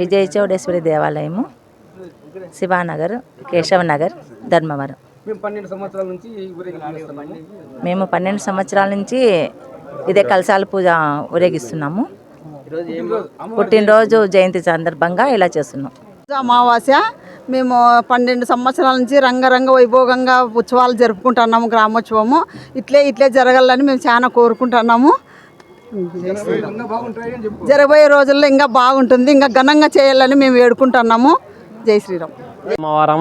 విజయ చౌడేశ్వరి దేవాలయము శివానగర్ కేశవ నగర్ ధర్మవరం. మేము పన్నెండు సంవత్సరాల నుంచి మేము పన్నెండు సంవత్సరాల నుంచి ఇదే కలశాల పూజ ఊరేగిస్తున్నాము. పుట్టినరోజు జయంతి సందర్భంగా ఇలా చేస్తున్నాం. అమావాస్య మేము పన్నెండు సంవత్సరాల నుంచి రంగరంగ వైభోగంగా ఉత్సవాలు జరుపుకుంటున్నాము గ్రామోత్సవము. ఇట్లే ఇట్లే జరగాలని మేము చాలా కోరుకుంటున్నాము ఇంకా బాగుంటాయి అని చెప్పు జరగబోయే రోజుల్లో ఇంకా బాగుంటుంది ఇంకా ఘనంగా చేయాలని మేము వేడుకుంటున్నాము. జై శ్రీరామ్. అమ్మవారం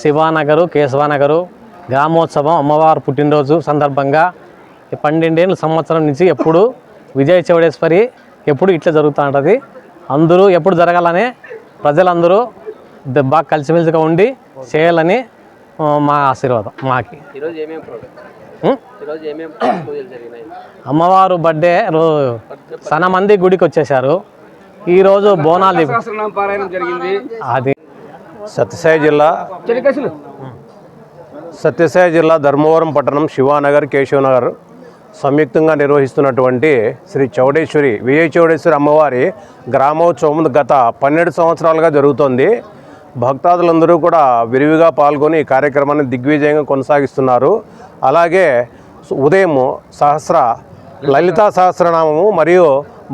శివానగరు కేశవానగరు గ్రామోత్సవం అమ్మవారు పుట్టినరోజు సందర్భంగా ఈ పన్నెండేళ్ళ సంవత్సరం నుంచి ఎప్పుడు విజయ చౌడేశ్వరి ఎప్పుడు ఇట్లా జరుగుతూ ఉంటుంది. అందరూ ఎప్పుడు జరగాలని ప్రజలందరూ బాగా కలిసిమెలిసిగా ఉండి చేయాలని మా ఆశీర్వాదం మాకి. ఈరోజు ఏమేమి అమ్మవారు బర్త్డే రో- సన మంది గుడికి వచ్చేసారు ఈరోజు బోనాలు సహస్రనామ పారాయణం జరిగింది. అది. సత్యసాయి జిల్లా సత్యసాయి జిల్లా ధర్మవరం పట్టణం శివానగర్ కేశవనగర్ సంయుక్తంగా నిర్వహిస్తున్నటువంటి శ్రీ చౌడేశ్వరి విజయ చౌడేశ్వరి అమ్మవారి గ్రామోత్సవం గత పన్నెండు సంవత్సరాలుగా జరుగుతోంది. భక్తాదులందరూ కూడా విరివిగా పాల్గొని ఈ కార్యక్రమాన్ని దిగ్విజయంగా కొనసాగిస్తున్నారు. అలాగే ఉదయం సహస్ర లలితా సహస్రనామము మరియు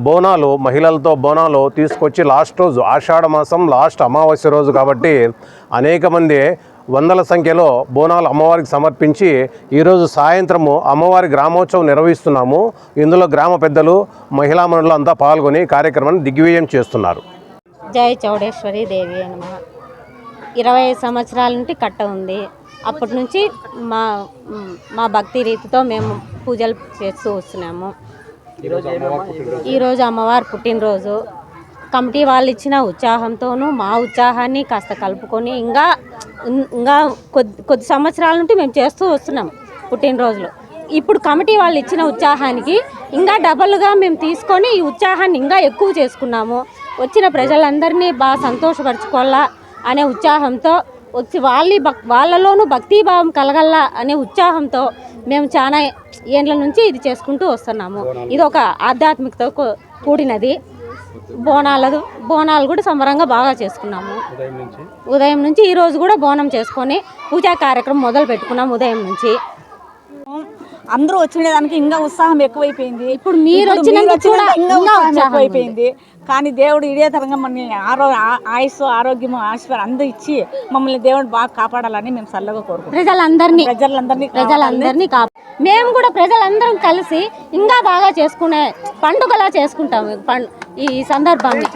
బోనాలు మహిళలతో బోనాలు తీసుకొచ్చి లాస్ట్ రోజు ఆషాఢ మాసం లాస్ట్ అమావాస్య రోజు కాబట్టి అనేక మంది వందల సంఖ్యలో బోనాలు అమ్మవారికి సమర్పించి ఈరోజు సాయంత్రము అమ్మవారి గ్రామోత్సవం నిర్వహిస్తున్నాము. ఇందులో గ్రామ పెద్దలు మహిళామణులు అంతా పాల్గొని కార్యక్రమాన్ని దిగ్విజయం చేస్తున్నారు. జై చౌడేశ్వరి దేవి అనమాట ఇరవై సంవత్సరాల నుండి కట్ట ఉంది. అప్పటి నుంచి మా మా భక్తి రీతితో మేము పూజలు చేస్తూ వస్తున్నాము. ఈరోజు అమ్మవారు పుట్టినరోజు. కమిటీ వాళ్ళు ఇచ్చిన ఉత్సాహంతోనూ మా ఉత్సాహాన్ని కాస్త కలుపుకొని ఇంకా ఇంకా కొద్ది కొద్ది సంవత్సరాల నుండి మేము చేస్తూ వస్తున్నాం పుట్టినరోజులు. ఇప్పుడు కమిటీ వాళ్ళు ఇచ్చిన ఉత్సాహానికి ఇంకా డబల్గా మేము తీసుకొని ఈ ఉత్సాహాన్ని ఇంకా ఎక్కువ చేసుకున్నాము. వచ్చిన ప్రజలందరినీ బాగా సంతోషపరచుకోవాలా అనే ఉత్సాహంతో వచ్చి వాళ్ళ భక్ వాళ్ళలోనూ భక్తిభావం కలగల్లా అనే ఉత్సాహంతో మేము చాలా ఏండ్ల నుంచి ఇది చేసుకుంటూ వస్తున్నాము. ఇది ఒక ఆధ్యాత్మికతో కూడినది. బోనాలదు బోనాలు కూడా సంబరంగా బాగా చేసుకున్నాము. ఉదయం నుంచి? ఈ రోజు కూడా బోనం చేసుకొని పూజా కార్యక్రమం మొదలు పెట్టుకున్నాం ఉదయం నుంచి. అందరూ వచ్చినదానికి ఇంకా ఉత్సాహం ఎక్కువైపోయింది. ఇప్పుడు మీరు ఎక్కువైపోయింది. కానీ దేవుడు ఇదే తరంగా మన ఆరో ఆయుస్సు ఆరోగ్యం ఆశీర్వాదం అందరూ ఇచ్చి మమ్మల్ని దేవుడు బాగా కాపాడాలని మేము చల్లగా కోరుకుంటాం ప్రజలందరినీ ప్రజలందరినీ ప్రజలందరినీ మేము కూడా ప్రజలందరం కలిసి ఇంకా బాగా చేసుకునే పండుగలా చేసుకుంటాము. ఈ సందర్భాన్ని.